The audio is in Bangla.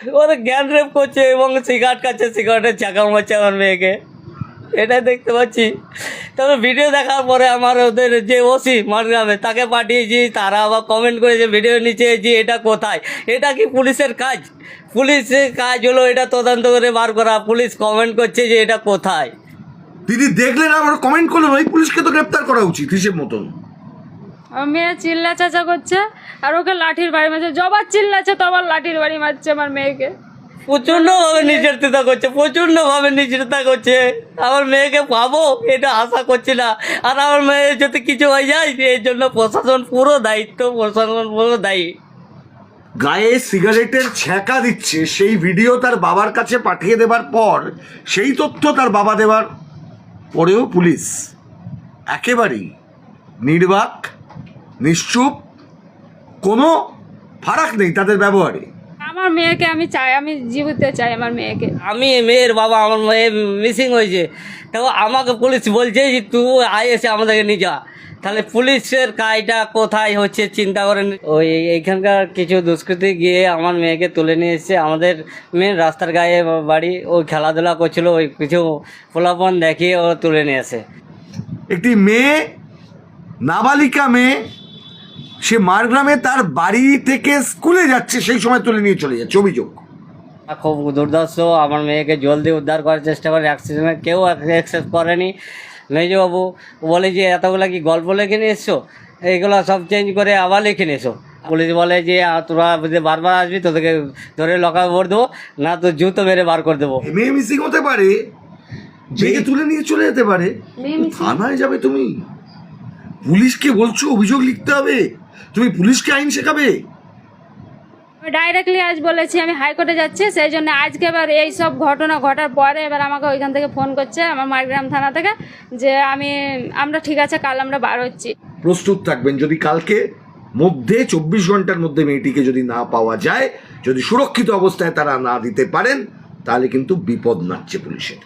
ওরা জ্ঞান রেপ করছে এবং সিগারেট খাচ্ছে, সিগারেটের চাকা মারছে আমার মেয়েকে। এটাই দেখতে পাচ্ছি। তবে ভিডিও দেখার পরে আমার ওদের যে ওসি মারগ্রামে, তাকে পাঠিয়েছি, তারা আবার কমেন্ট করেছে ভিডিও নিচে যে এটা কোথায়? এটা কি পুলিশের কাজ? পুলিশের কাজ হলো এটা তদন্ত করে বার করা। পুলিশ কমেন্ট করছে যে এটা কোথায়? দিদি দেখলেন আবার কমেন্ট করলেন ওই পুলিশকে তো গ্রেপ্তার করা উচিত, হিসেব মতন। আমার মেয়ে চিল্লা চাচা করছে আর ওকে লাঠির বাড়ি মারছে। জবার চিল্লাচ্ছে তো আবার লাঠির বাড়ি মারছে আমার মেয়েকে। প্রচণ্ডভাবে নির্যাতিতা করছে প্রচণ্ডভাবে নির্যাতিতা করছে। আমার মেয়েকে পাবো এটা আশা করছি না। আর আমার মেয়ে যদি কিছু হয়ে যায় এর জন্য প্রশাসন পুরো দায়িত্ব প্রশাসন পুরো দায়ী। গায়ে সিগারেটের ছ্যাঁকা দিচ্ছে সেই ভিডিও তার বাবার কাছে পাঠিয়ে দেবার পর সেই তথ্য তার বাবা দেবার পরেও পুলিশ। একেবারেই নির্বাক নিশ্চুপ কোনো ফারাক নেই তাদের ব্যবহারে। আমার মেয়েকে আমি চাই আমি জীবিত চাই আমার মেয়েকে। আমি মেয়ের বাবা আমার মেয়ে মিসিং হয়েছে। তো আমাকে পুলিশ বলছে যে তুই আয় এসে আমাদেরকে নিয়ে যা। তাহলে পুলিশের কাজটা কোথায় হচ্ছে চিন্তা করেন। ওই এইখানকার কিছু দুষ্কৃতী গিয়ে আমার মেয়েকে তুলে নিয়ে এসছে। আমাদের মেন রাস্তার গায়ে বাড়ি ও খেলাধুলা করছিল ওই কিছু পোলাপন দেখিয়ে ও তুলে নিয়ে আসে। একটি মেয়ে নাবালিকা মেয়ে সে মারগ্রামে তার বাড়ি থেকে স্কুলে যাচ্ছে সেই সময় তুলে নিয়ে চলে যাচ্ছে অভিযোগ। খুব দুর্দর্শ আমার মেয়েকে জলদি উদ্ধার করার চেষ্টা করে অ্যাক্সিডেন্টে কেউ অ্যাকসেপ্ট করেনি। মেজবাবু বলে যে এতগুলো কি গল্প লিখে নিয়ে এসছো এইগুলো সব চেঞ্জ করে আবার লিখে নিয়ে এসো পুলিশ বলে যে তোরা যদি বারবার আসবি তোদেরকে ধরে লকাবে ভর দেবো না তো জুতো মেরে বার করে দেবো। মেয়ে মিসিং হতে পারে মেয়েকে তুলে নিয়ে চলে যেতে পারে থানায় যাবে তুমি। পুলিশকে বলছো অভিযোগ লিখতে হবে। তুমি পুলিশকে আইন শেখাবে? ডাইরেক্টলি আজ বলেছি আমি হাইকোর্টে যাচ্ছি সেই জন্য আজকে এবার এই সব ঘটনা ঘটার পরে এবার আমাকে ওইখান থেকে ফোন করছে আমার মারগ্রাম থানা থেকে যে আমি আমরা ঠিক আছে কাল আমরা বার হচ্ছি। প্রস্তুত থাকবেন যদি কালকে মধ্যে চব্বিশ ঘণ্টার মধ্যে মেয়েটিকে যদি না পাওয়া যায় যদি সুরক্ষিত অবস্থায় তারা না দিতে পারেন তাহলে কিন্তু বিপদ নাচছে পুলিশের।